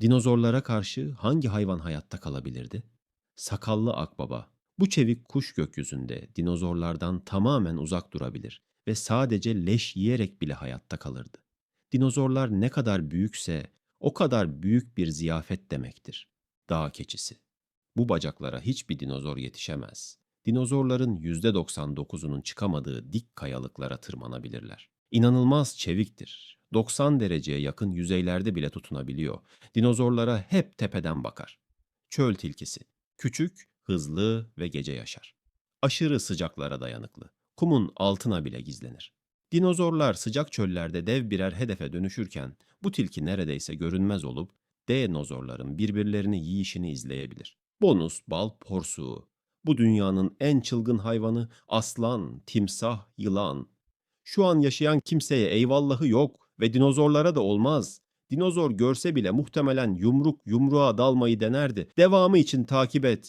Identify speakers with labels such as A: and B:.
A: Dinozorlara karşı hangi hayvan hayatta kalabilirdi? Sakallı akbaba. Bu çevik kuş gökyüzünde dinozorlardan tamamen uzak durabilir ve sadece leş yiyerek bile hayatta kalırdı. Dinozorlar ne kadar büyükse o kadar büyük bir ziyafet demektir. Dağ keçisi. Bu bacaklara hiçbir dinozor yetişemez. Dinozorların %99'unun çıkamadığı dik kayalıklara tırmanabilirler. İnanılmaz çeviktir. 90 dereceye yakın yüzeylerde bile tutunabiliyor. Dinozorlara hep tepeden bakar. Çöl tilkisi. Küçük, hızlı ve gece yaşar. Aşırı sıcaklara dayanıklı. Kumun altına bile gizlenir. Dinozorlar sıcak çöllerde dev birer hedefe dönüşürken bu tilki neredeyse görünmez olup dinozorların birbirlerini yiyişini izleyebilir. Bonus bal porsuğu. Bu dünyanın en çılgın hayvanı aslan, timsah, yılan. Şu an yaşayan kimseye eyvallahı yok ve dinozorlara da olmaz. Dinozor görse bile muhtemelen yumruk yumruğa dalmayı denerdi. Devamı için takip et.